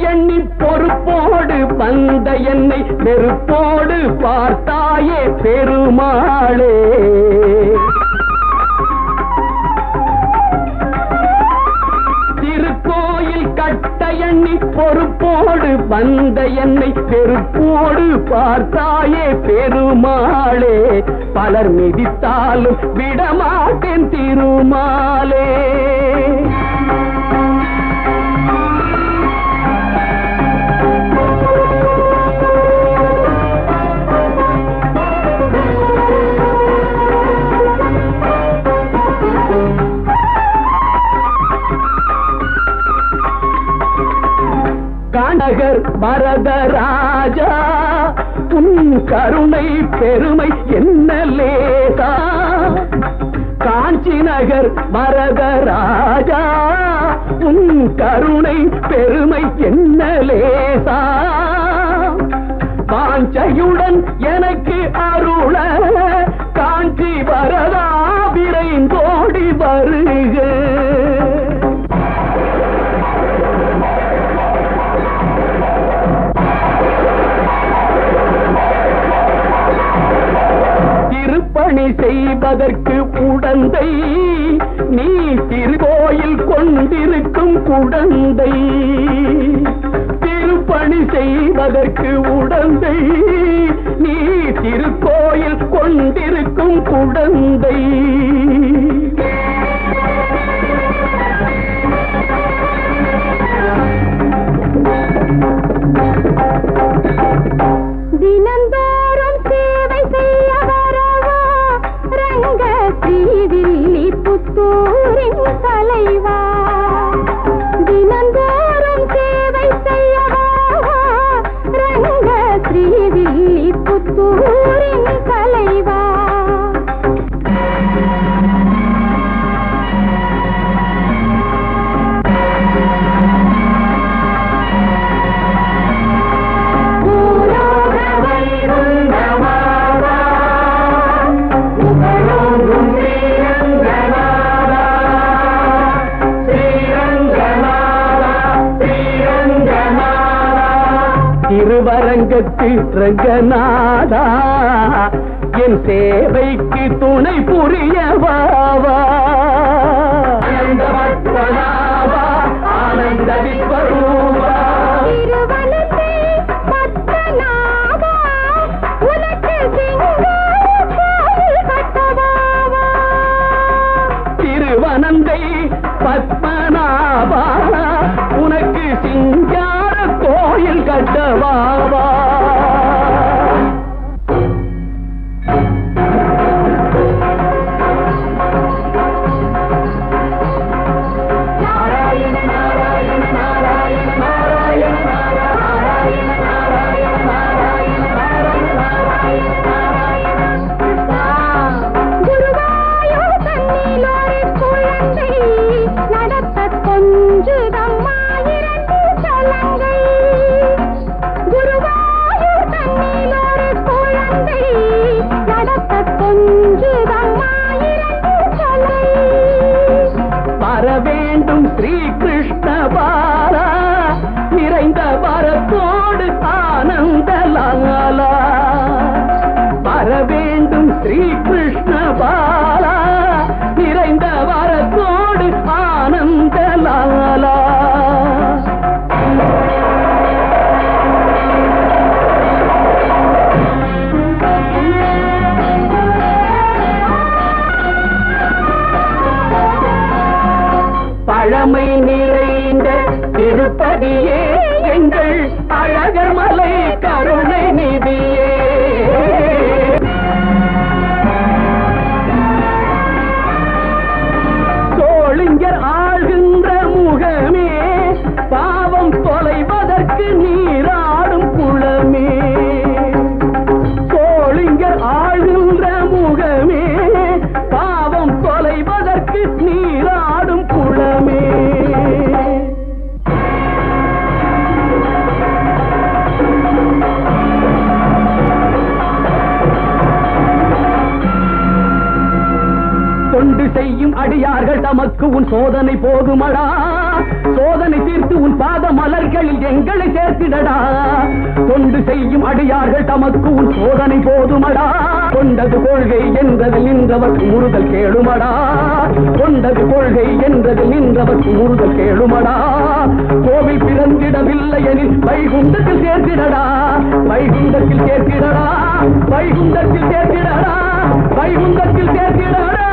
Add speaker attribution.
Speaker 1: எண்ணி பொறுப்போடு வந்த என்னை வெறுப்போடு பார்த்தாயே பெருமாளே. திருக்கோயில் கட்ட எண்ணி பொறுப்போடு வந்த என்னை பெருப்போடு பார்த்தாயே பெருமாளே. பலர் மிதித்தாலும் விடமாட்டேன் திருமாலே. காண்டகர் பரதராஜா உன் கருணை பெருமை என்ன லேசா? காஞ்சி நகர் பரதராஜா உன் கருணை பெருமை என்ன லேசா? வாஞ்சையுடன் எனக்கு அருள செய்வதற்கு குடந்தை. நீ திருக்கோயில் கொண்டிருக்கும் குடந்தை. திருப்பணி செய்வதற்கு உடந்தை. நீ திருக்கோயில் கொண்டிருக்கும் குடந்தை. திருவரங்கத்து ரங்கநாதா என் சேவைக்கு துணை புரியவாவா? ஆனந்தவட்டனாவா, ஆனந்த விஸ்வரூபா
Speaker 2: திருவனத்தை கோயில்
Speaker 1: வேண்டும் ஸ்ரீ கிருஷ்ண பாலா நிறைந்த வரத்தோடு ஆனந்த லாலா. வர வேண்டும் ஸ்ரீ கிருஷ்ண பாலா. பழமை நிறைந்த திருப்பதியே எங்கள் அழகர் மலை கருணை செய்யும் அடியார்கள் தமக்கு உன் சோதனை போதுமடா சோதனை தீர்த்து உன் பாத மலர்களில் எங்களை சேர்த்திடடா. தொண்டு செய்யும் அடியார்கள் தமக்கு உன் சோதனை போதுமடா. கொண்டது கொள்கை என்றதில் நின்றவர் முறுதல் கேளுமடா. கொண்டது கொள்கை என்றதில் நின்றவர் முறுதல் கேளுமடா. கோவில் பிறந்திடவில்லை எனில் வைகுண்டத்தில் சேர்த்திடடா. வைகுண்டத்தில் சேர்த்திடடா. வைகுண்டத்தில் சேர்த்திடடா. வைகுண்டத்தில் சேர்த்திடடா.